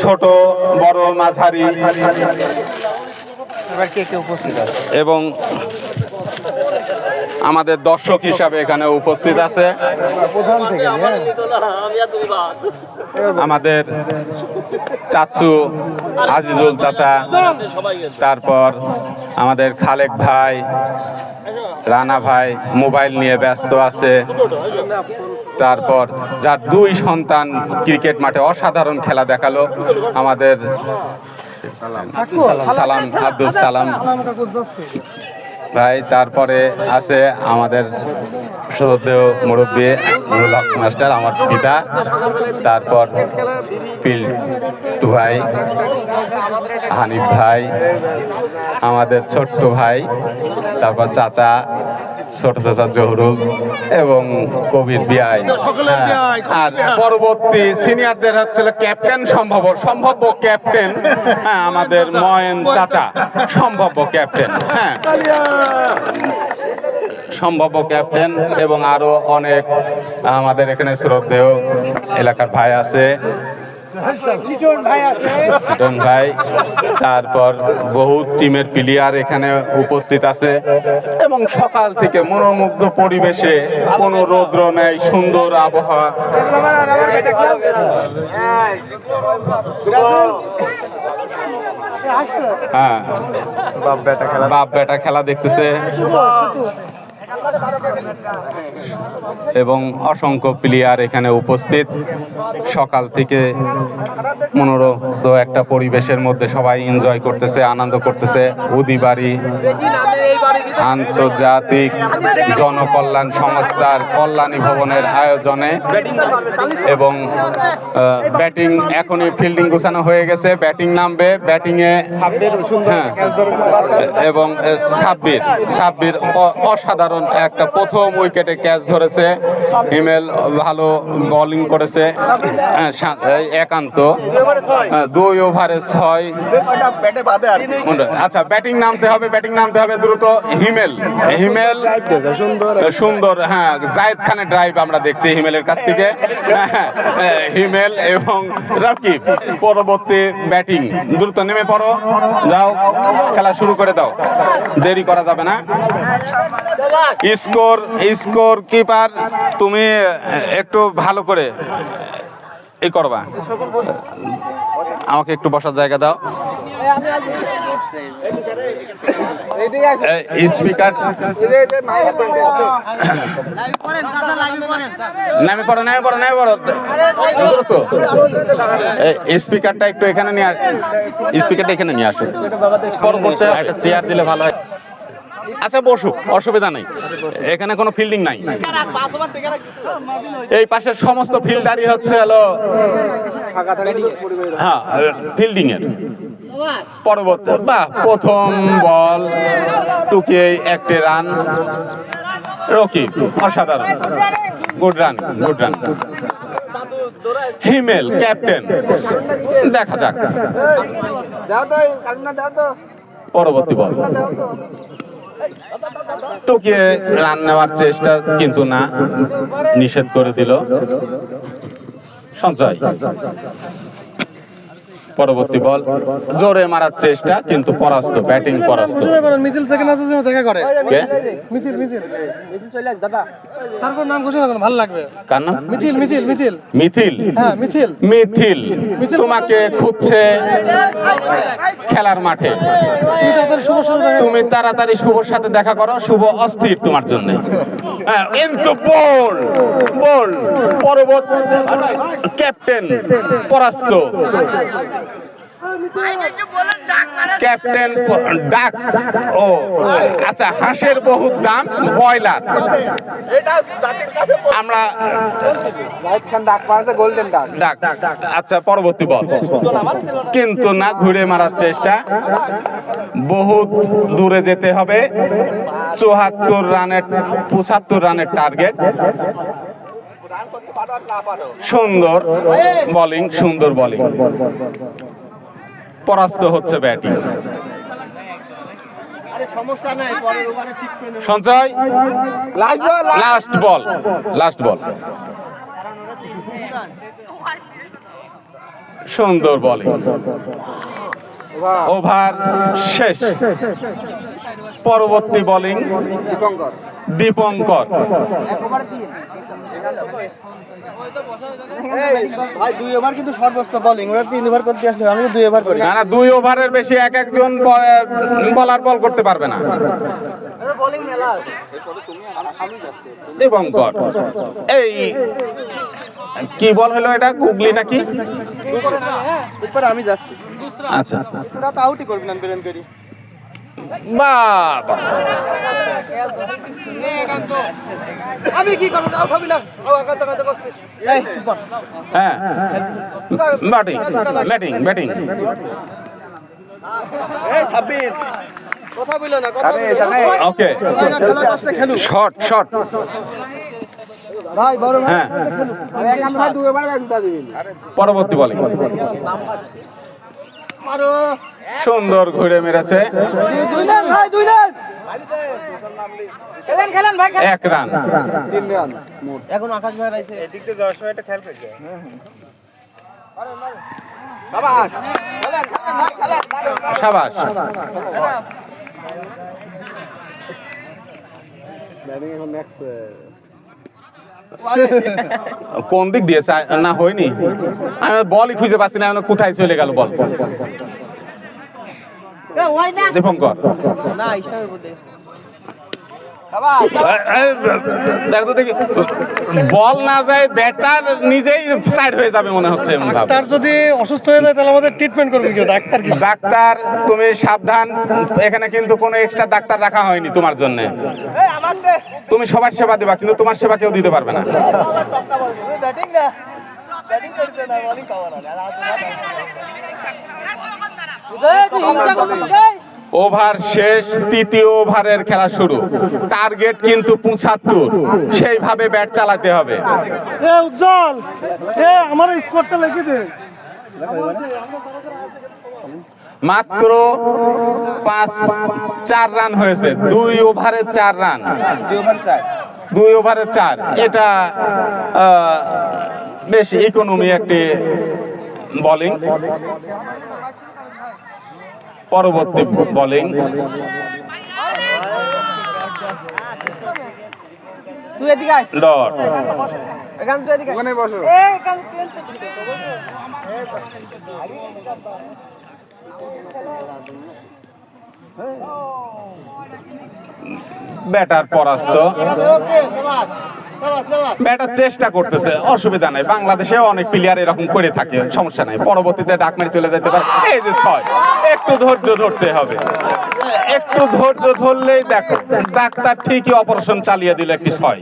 ছোট বড় মাঝারি। এবং আমাদের দর্শক হিসাবে এখানে উপস্থিত আছে। হ্যাঁ। আমাদের চাচু আজিজুল চাচা তারপর আমাদের খালেক ভাই রানা ভাই মোবাইল নিয়ে ব্যস্ত আছে। তারপর যার দুই সন্তান ক্রিকেট মাঠে অসাধারণ খেলা দেখাল, আমাদের সালাম, আব্দুল সালাম। ভাই, তারপরে আছে আমাদের শ্রদ্ধেয় মুরব্বী মাস্টার, আমার পিতা, তারপর ভাই, হানিফ ভাই, আমাদের ছোট্ট ভাই, তারপর চাচা ছোট চাচা জহরুল এবং কবির বিআই। হ্যাঁ, আর পরবর্তী সিনিয়রদের হচ্ছিল ক্যাপ্টেন সম্ভব সম্ভাব্য ক্যাপ্টেন হ্যাঁ আমাদের ময়ন চাচা সম্ভাব্য ক্যাপ্টেন হ্যাঁ। সম্ভাব্য ক্যাপ্টেন এবং আরও অনেক আমাদের এখানে শ্রদ্ধেয় এলাকার ভাই আছে। লিটন ভাই তারপর বহু টিমের প্লেয়ার এখানে উপস্থিত আছে এবং সকাল থেকে মনোমুগ্ধ পরিবেশে কোনো রৌদ্র নেই, সুন্দর আবহাওয়া। হ্যাঁ। বাপ বেটা খেলা দেখতেছে। এবং অসংখ্য প্লেয়ার এখানে উপস্থিত। সকাল থেকে মনোরম একটা পরিবেশের মধ্যে সবাই এনজয় করতেছে, আনন্দ করতেছে। উদিবাড়ি আন্তর্জাতিক জনকল্যাণ সংস্থার কল্যাণী ভবনের আয়োজনে এবং ব্যাটিং এখনই ফিল্ডিং গুছানো হয়ে গেছে। ব্যাটিং নামবে ব্যাটিংয়ে হ্যাঁ এবং সাব্বির সাব্বির অসাধারণ একটা প্রথম উইকেটে ক্যাচ ধরেছে। হিমেল ভালো বোলিং করেছে। হ্যাঁ, একান্ত। হ্যাঁ, দুই ওভারে ছয়। আচ্ছা ব্যাটিং নামতে হবে ব্যাটিং নামতে হবে দ্রুত হিমেল হিমেল সুন্দর হ্যাঁ জায়েদ খানের ড্রাইভ আমরা দেখছি হিমেলের কাছ থেকে। হ্যাঁ, হিমেল এবং রাকিব পরবর্তী ব্যাটিং দ্রুত নেমে পড়ো। যাও খেলা শুরু করে দাও। দেরি করা যাবে না। স্কোর স্কোর কিপার তুমি একটু ভালো করে এই করবা। আমাকে একটু বসার জায়গা দাও। স্পিকার নামে পড়ো নামে পড়ো নামে পড়ো। এই স্পিকারটা একটু এখানে নিয়ে আস স্পিকারটা এখানে নিয়ে আসো। একটা চেয়ার দিলে ভালো হয়। আচ্ছা বসু, অসুবিধা নেই। এখানে কোনো ফিল্ডিং নাই। এই পাশের সমস্ত ফিল্ডারই হচ্ছে হলো হ্যাঁ ফিল্ডিং এর। পরবর্তী বাহ প্রথম বল টুকে একটি রান রকি অসাধারণ। Good run good run Himel captain দেখা যাক। পরবর্তী বল। টুকিয়ে রান নেওয়ার চেষ্টা কিন্তু না নিষেধ করে দিল। সঞ্চয় পরবর্তী বল। জোরে মারার চেষ্টা কিন্তু পরাস্ত ব্যাটিং পরাস্ত। মিছিল সেকেন্ড আছে দেখা করে। কে? মিছিল মিছিল। তারপর নাম ঘোষণা করুন ভালো লাগবে। কার নাম? মিছিল মিছিল মিছিল। মিথিল। হ্যাঁ মিছিল মিথিল। তোমাকে খুঁজছে খেলার মাঠে। তাদের শুভ শুভ তুমি তাড়াতাড়ি শুভর সাথে দেখা করো শুভ অস্থির তোমার জন্য। কিন্তু বল বল পরবর্তী ক্যাপ্টেন পরাস্ত। ক্যাপ্টেন ডাক। ও আচ্ছা হাঁসের বহুত দাম, ব্রয়লার। আমরা ডাক। আচ্ছা পরবর্তী বল। কিন্তু না, ঘুরে মারার চেষ্টা। বহুত দূরে যেতে হবে। চুয়াত্তর রানের পঁচাত্তর রানের টার্গেট। সুন্দর বোলিং সুন্দর বোলিং। পরাস্ত হচ্ছে ব্যাটিং। সঞ্চয় লাস্ট বল লাস্ট বল সুন্দর বলিং। ওভার শেষ। পরবর্তী বলিং দীপঙ্কর। দীপঙ্কর। ভাই দুই ওভার কিন্তু সর্বোচ্চ বোলিং ওরা তিন ওভার করতে আসলে আমি দুই ওভার করি। না না দুই ওভারের বেশি এক একজন বলার বল করতে পারবে না। এই কি বল হলো এটা গুগলি নাকি? আমি যাচ্ছি। আচ্ছা। তোরা তো আউটই করবি না বেরেন করি। বাবা আমি কি করব? আউট হবি না ও আঘাত আঘাত করছে হ্যাঁ ব্যাটিং ব্যাটিং ব্যাটিং। এই সাব্বির কথা বলো না কথা ওকে খেলতে আসতে খেলু শর্ট শর্ট ভাই বড় হ্যাঁ। পরবর্তী বলিং সুন্দর ঘুরে মেরেছে। দুই রান ভাই দুই রান খেলেন খেলেন ভাই এক রান। তিন রান। এখন আকাশ ভাই আইছে এদিক থেকে যাওয়ার সময় একটা করছে। বাবা খেলেন খেলেন ভাই খেলেন। সাবাস। ব্যাটিং এখন ম্যাক্স কোন দিক দিয়ে চা- না হয়নি। আমি বলই খুঁজে পাচ্ছি না কোথায় চলে গেল বল? দীপঙ্কর দেখ দেখি। বল না যায় ব্যাটার নিজেই সাইড হয়ে যাবে মনে হচ্ছে ডাক্তার যদি অসুস্থ হয়ে যায় তাহলে আমাদের ট্রিটমেন্ট করবে কি ডাক্তার কি? ডাক্তার তুমি সাবধান। এখানে কিন্তু কোনো এক্সট্রা ডাক্তার রাখা হয়নি তোমার জন্য। তুমি সবার সেবা দিবা কিন্তু তোমার সেবা কেউ দিতে পারবে না। ব্যাটিং না ব্যাটিং করতে না বলিং খাওয়া না। ওভার শেষ তৃতীয় ওভারের খেলা শুরু। টার্গেট কিন্তু পঁচাত্তর। সেইভাবে ব্যাট চালাতে হবে। উজ্জ্বল! আমার স্কোরটা লিখে দে। মাত্র পাঁচ চার রান হয়েছে। দুই ওভারে চার রান। দুই ওভার চার। ওভারে চার এটা বেশ ইকোনমি একটি বোলিং পরবর্তী বোলিং। তুই এদিকে ডট এখান তুই এদিকে ওখানে বসো। এই এখান ব্যাটার পরাস্ত। ব্যাটার চেষ্টা করতেছে, অসুবিধা নাই। বাংলাদেশে অনেক প্লেয়ার এরকম করে থাকে, সমস্যা নাই। পরবর্তীতে ডাক মেরে চলে যেতে পারে। এই যে ছয়, একটু ধৈর্য ধরতে হবে। একটু ধৈর্য ধরলেই দেখো, ডাক্তার ঠিকই অপারেশন চালিয়ে দিল একটি ছয়।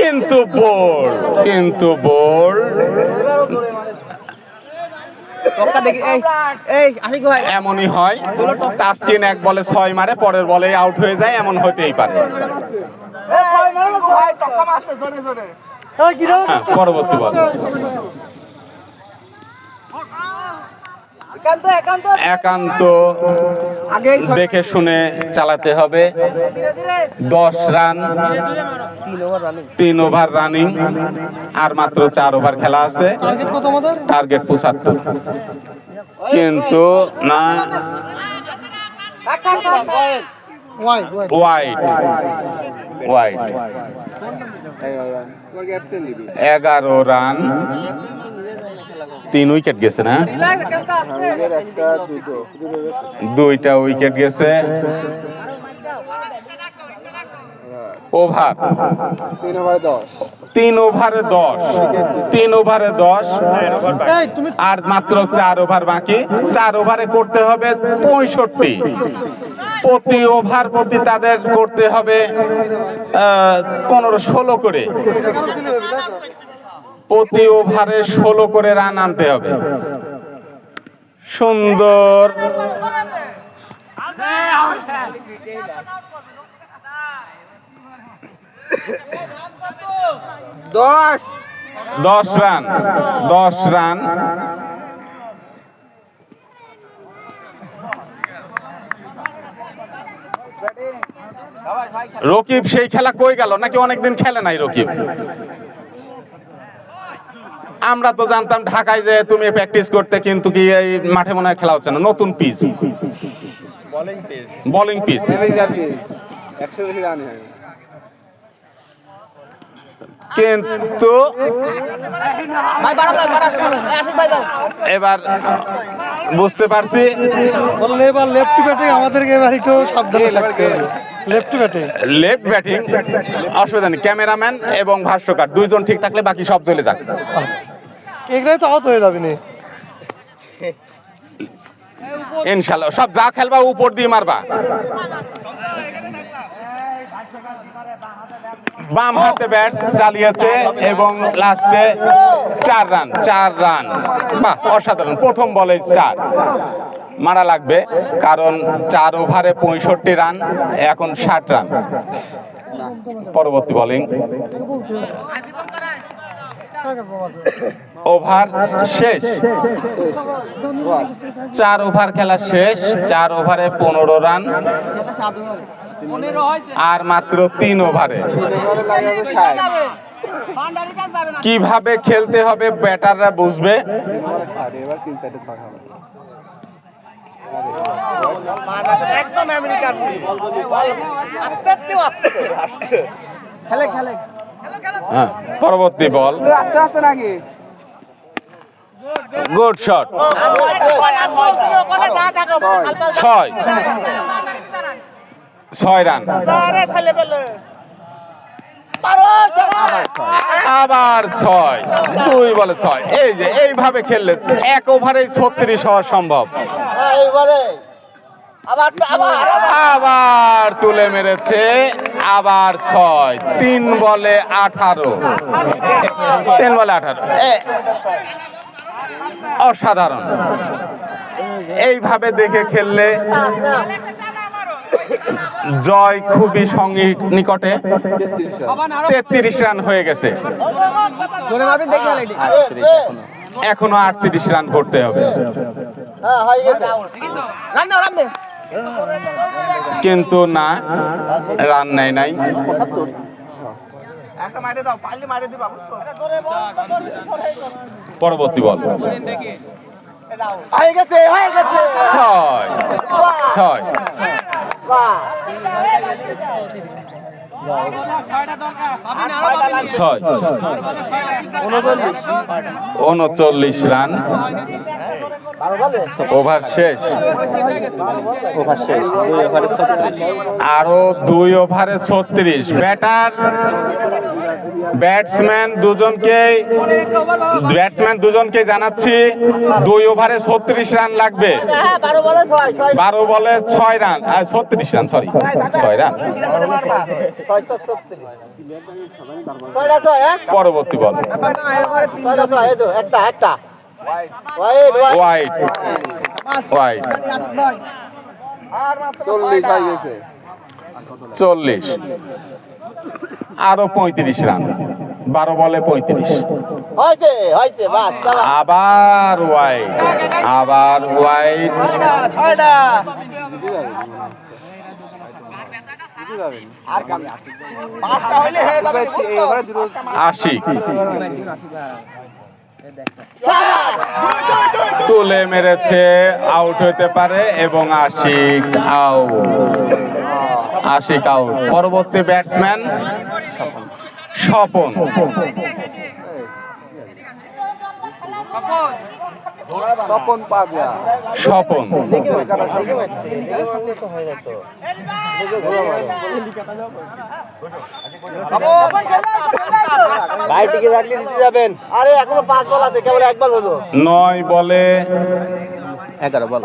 কিন্তু বোল্ড কিন্তু বোল্ড টক্কা দেখি এই এই আশিক ভাই এমনই হয়। তাসকিন এক বলে ছয় মারে পরের বলে আউট হয়ে যায় এমন হতেই পারে। হ্যাঁ পরবর্তী বল। একান্ত দেখে শুনে চালাতে হবে দশ রান তিন ওভার রানিং তিন ওভার রানিং আর মাত্র চার ওভার খেলা আছে টার্গেট কত পঁচাত্তর কিন্তু না ওয়াই ওয়াইড ওয়াইড তোমার ক্যাপ্টেন দিবি এগারো রান তিন উইকেট গেছে না? দুইটা উইকেট গেছে। ওভার তিন ওভার দশ। তিন ওভারে দশ। তিন ওভারে দশ। এই আর মাত্র চার ওভার বাকি। চার ওভারে করতে হবে পঁয়ষট্টি। প্রতি ওভার প্রতি তাদের করতে হবে পনেরো ষোলো করে। প্রতি ওভারে ষোলো করে রান আনতে হবে। সুন্দর। দশ। দশ রান দশ রান। রকিব সেই খেলা কই গেল? নাকি অনেকদিন খেলে নাই রকিব? আমরা তো জানতাম ঢাকায় যে তুমি প্র্যাকটিস করতে কিন্তু কি এই মাঠে মনে হয় খেলা হচ্ছে না। নতুন pitch bowling pace bowling pitch কিন্তু ভাই বাড়া দাও বাড়া আশিক ভাই দাও এবার বুঝতে পারছি। বললে এবার লেফট ব্যাটিং আমাদেরকে এবার একটু সাবধানে হবে। লেফট ব্যাটিং লেফট ব্যাটিং অসুবিধা নেই। ক্যামেরাম্যান এবং ভাষ্যকার দুইজন ঠিক থাকলে বাকি সব চলে যাক। এগুলাই তো আউট হয়ে যাবে না। ইনশাল্লাহ, সব যা খেলবা উপর দিয়ে মারবা। বাম হাতে ব্যাট চালিয়েছে এবং লাস্টে চার রান চার রান বাহ, অসাধারণ, প্রথম বলে চার। মারা লাগবে, কারণ চার ওভারে পঁয়ষট্টি রান এখন ষাট রান পরবর্তী বোলিং ওভার শেষ। চার ওভার খেলা শেষ চার ওভারে পনেরো রান আর মাত্র তিন ওভারে কীভাবে খেলতে হবে ব্যাটাররা বুঝবে? একদম আমেরিকান খেলে খেলে। হ্যাঁ, পরবর্তী বল। গুড শট ছয়। ছয় রান। আবার ছয়। দুই বলে ছয়। এই যে এইভাবে খেললে এক ওভারেই ছত্রিশ হওয়া সম্ভব। আবার তুলে মেরেছে। আবার ছয়। তিন বলে আঠারো। তিন বলে আঠারো। অসাধারণ। এইভাবে দেখে খেললে জয় খুবই সঙ্গী নিকটে। তেত্রিশ রান হয়ে গেছে। এখনও আটত্রিশ রান করতে হবে। কিন্তু না রান নেয় নাই। বুঝছ পরবর্তী বল। ছয়। ছয়। ছয়। উনচল্লিশ রান। ওভার শেষ। ওভার শেষ দুই ওভারে ছত্রিশ আরও দুই ওভারে ছত্রিশ। ব্যাটার ব্যাটসম্যান দুজনকে ব্যাটসম্যান দুজনকে জানাচ্ছি দুই ওভারে ছত্রিশ রান লাগবে। বারো বলে ছয় রান ছত্রিশ রান সরি ছয় রান। পরবর্তী বল। চল্লিশ। আরও পঁয়ত্রিশ রান। বারো বলে পঁয়ত্রিশ। আবার ওয়াইড আবার ওয়াইড আশি। তুলে মেরেছে আউট হতে পারে এবং আশিক আউট আশিক আউট পরবর্তী ব্যাটসম্যান স্বপন। স্বপন ভাই টিকে থাকলে জিতে যাবেন। আরে এখনও পাঁচ বল আছে কেবল এক বল হলো। নয় বলে এগারো বল।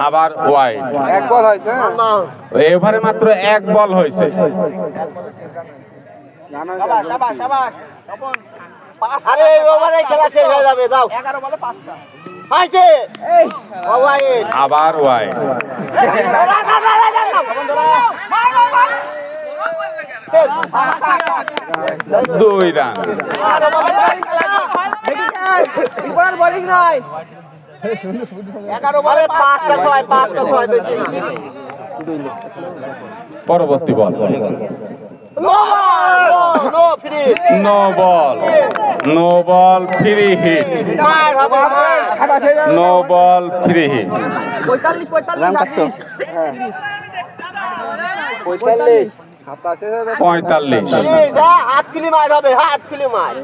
আবার ওয়াইড এক বল হয়েছে এভারে মাত্র এক বল হয়েছে হয়ে আবার ওয়াইড দুই রান বলে পাঁচটা পরবর্তী ball. No no free. Hit no ball no ball free hit. No ball free hit. পঁয়তাল্লিশ হয়ে। পঁয়তাল্লিশ। এটা হাত খুলি মার হবে হাত খুলি মার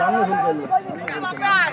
আরে ওভারে খেলা শেষ।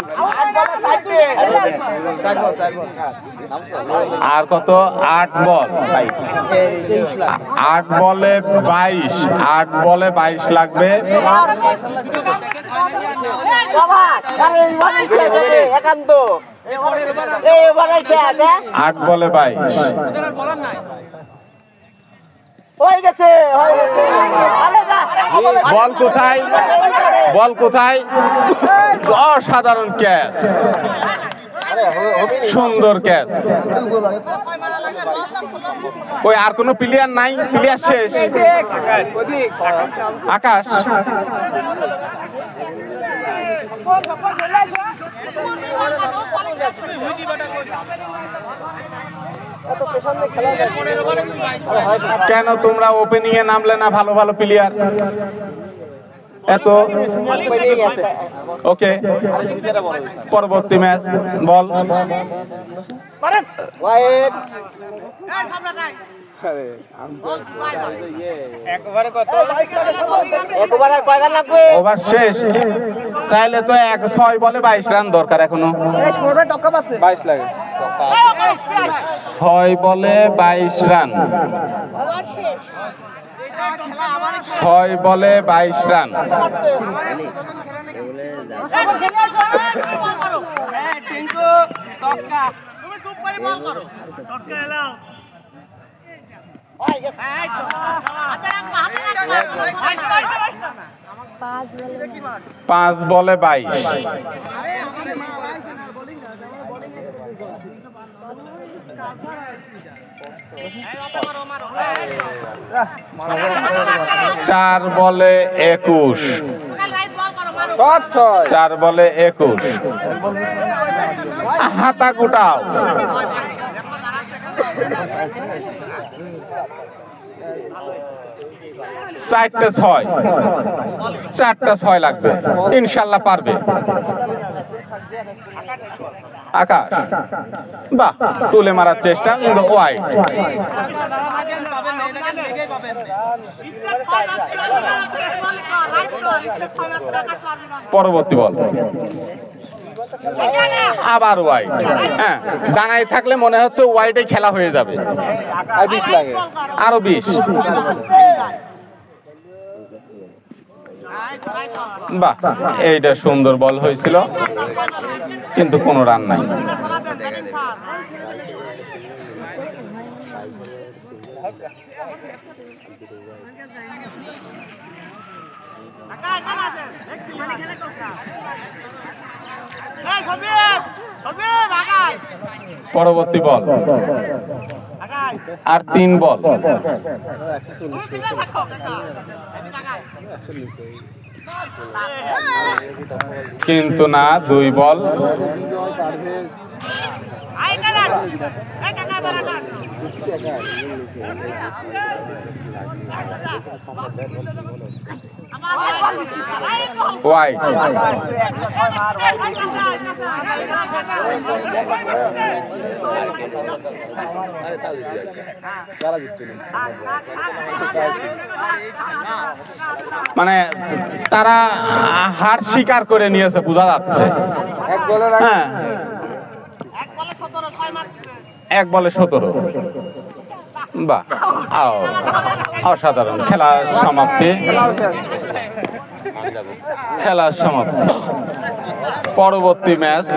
আর কত? আট বল। আট বলে বাইশ। আট বলে বাইশ লাগবে? আট বলে বাইশ। হয়ে গেছে বল কোথায়? বল কোথায়? অসাধারণ ক্যাচ। সুন্দর ক্যাচ। ওই আর কোনো প্লেয়ার নাই? প্লেয়ার শেষ। আকাশ। কেন তোমরা ওপেনিং এ নামলে না ভালো ভালো প্লেয়ার এত? ওকে পরবর্তী ম্যাচ বল। ওয়াইড আরে আমি তো একবার আর কয়টা লাগবে। ওভার শেষ। তাহলে তো এক ছয় বলে বাইশ রান দরকার এখনও। বাইশ লাগে। ছয় বলে বাইশ রান। ছয় বলে বাইশ রান। পাঁচ বলে বাইশ। চার বলে একুশ। চার বলে একুশ। হাতা গুটাও চারটে ছয়। চারটা ছয় লাগবে। ইনশাল্লাহ পারবে। আকাশ। বাহ তুলে মারার চেষ্টা কিন্তু ওয়াইড পরবর্তী বল। আবার ওয়াইড হ্যাঁ দাঁড়ায় থাকলে মনে হচ্ছে ওয়াইডে খেলা হয়ে যাবে। আর বিশ লাগে। আরও বিশ। বাহ এইটা সুন্দর বল হয়েছিল। কিন্তু কোনো রান নাই। পরবর্তী বল। আর তিন বল। কিন্তু না দুই বল। ওয়াইড মানে তারা হার স্বীকার করে নিয়েছে বোঝা যাচ্ছে। এক হ্যাঁ। এক বলে সতেরো বাহ। অসাধারণ। খেলা সমাপ্তি। খেলা সমাপ্ত। পরবর্তী ম্যাচ।